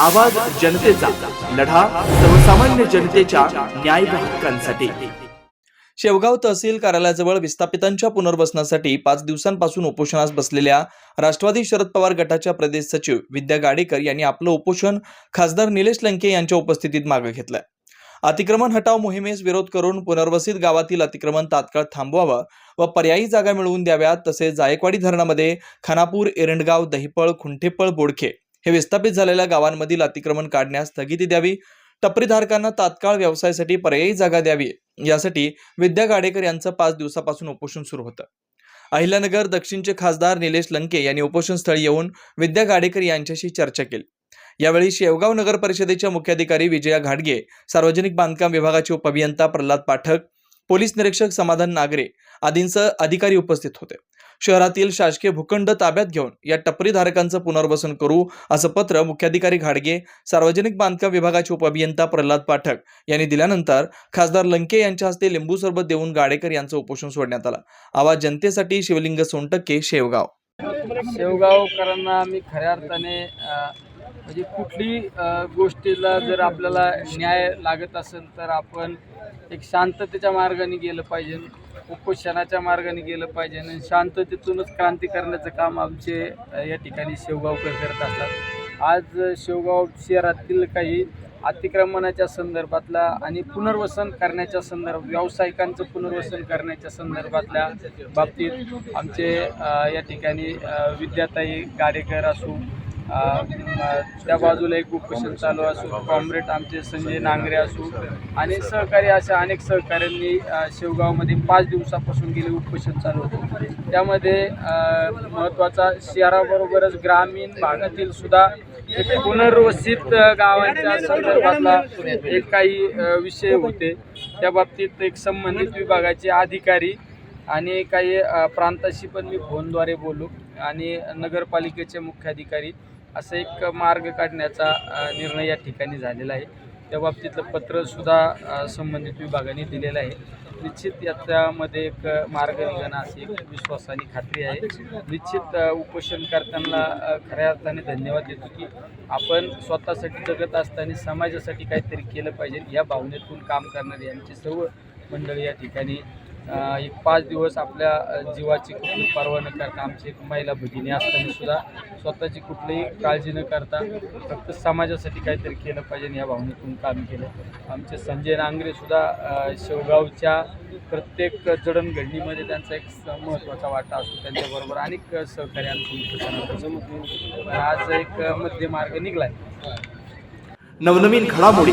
आवाज जनतेचा लढा सर्वसामान्य जनतेच्या न्याय हक्कांसाठी. शेवगाव तहसील कार्यालयाजवळ विस्थापितांच्या पुनर्वसनासाठी पाच दिवसांपासून उपोषणास बसलेल्या राष्ट्रवादी शरद पवार गटाच्या प्रदेश सचिव विद्या गाडेकर यांनी आपलं उपोषण खासदार निलेश लंके यांच्या उपस्थितीत मागे घेतलंय. अतिक्रमण हटाव मोहिमेस विरोध करून पुनर्वसित गावातील अतिक्रमण तात्काळ थांबवावं व पर्यायी जागा मिळवून द्याव्यात तसेच जायकवाडी धरणामध्ये खानापूर एरंडगाव दहिपळ खुंठेपळ बोडखे हे विस्थापित झालेल्या गावांमधील अतिक्रमण काढण्यास स्थगिती द्यावी. टपरीधारकांना तात्काळ व्यवसायासाठी पर्यायी जागा द्यावी. यासाठी विद्या गाडेकर यांचं पाच दिवसापासून उपोषण सुरू होतं. अहिल्यानगर दक्षिणचे खासदार निलेश लंके यांनी उपोषणस्थळी येऊन विद्या गाडेकर यांच्याशी चर्चा केली. यावेळी शेवगाव नगर परिषदेच्या मुख्याधिकारी विजया घाटगे सार्वजनिक बांधकाम विभागाचे उपअभियंता प्रल्हाद पाठक पोलीस निरीक्षक समाधान नागरे आदींसह अधिकारी उपस्थित होते. शहरातील शासकीय भूखंड ताब्यात घेऊन या टपरीधारकांचं पुनर्वसन करू असं पत्र मुख्याधिकारी घाडगे सार्वजनिक बांधकाम विभागाचे उपअभियंता प्रल्हाद पाठक यांनी दिल्यानंतर खासदार लंके यांच्या हस्ते लिंबू सरबत देऊन गाडेकर यांचं उपोषण सोडण्यात आलं. आवाज जनतेसाठी शिवलिंग सोनटक्के शेवगाव. शेवगावकरांना मी खऱ्या अर्थाने म्हणजे कुठली गोष्टीला जर आपल्याला न्याय लागत असेल तर आपण एक शांततेच्या मार्गाने गेलं पाहिजे. उपोषणाच्या मार्गाने गेलं पाहिजे आणि शांततेतूनच क्रांती करण्याचं काम आमचे या ठिकाणी शेवगावकर करत असतात. आज शेवगाव शहरातील काही अतिक्रमणाच्या संदर्भातला आणि पुनर्वसन करण्याच्या संदर्भ व्यावसायिकांचं पुनर्वसन करण्याच्या संदर्भातल्या बाबतीत आमचे या ठिकाणी विद्याताई गाडेकर असू त्या बाजूला एक उपोषण चालू असू कॉम्रेड आमचे संजय नांगरे असू आणि सहकारी अशा अनेक सहकाऱ्यांनी शेवगावमध्ये पाच दिवसापासून गेले उपोषण चालू होतं. त्यामध्ये महत्त्वाचा शहराबरोबरच ग्रामीण भागातील सुद्धा एक पुनर्वसित गावांच्या संदर्भातला एक काही विषय होते. त्या बाबतीत एक संबंधित विभागाचे अधिकारी आणि काही प्रांताशी पण मी फोनद्वारे बोलू. आणि नगरपालिकेचे मुख्याधिकारी असं एक मार्ग काढण्याचा निर्णय या ठिकाणी झालेला आहे. त्या बाबतीतलं पत्रसुद्धा संबंधित विभागाने दिलेलं आहे. निश्चित याच्यामध्ये एक मार्ग निघणं अशी एक विश्वास आणि खात्री आहे. निश्चित उपोषण करताना खऱ्या अर्थाने धन्यवाद देतो की आपण स्वतःसाठी जगत असताना समाजासाठी काहीतरी केलं पाहिजे. या भावनेतून काम करणारी यांची सर्व मंडळी या ठिकाणी एक पाच दिवस आपल्या जीवाची कुठली पर्वा न करता आमची एक महिला भगिनी असताना सुद्धा स्वतःची कुठलीही काळजी न करता फक्त समाजासाठी काहीतरी केलं पाहिजे या भावनेतून काम केलं. आमचे संजय नांगरे सुद्धा शेवगावच्या प्रत्येक जडणघडणीमध्ये त्यांचा एक स- महत्त्वाचा वाटा असतो. त्यांच्याबरोबर अनेक सहकार्यांतून आज एक मध्यमार्ग निघलाय. नवनवीन घडामोडी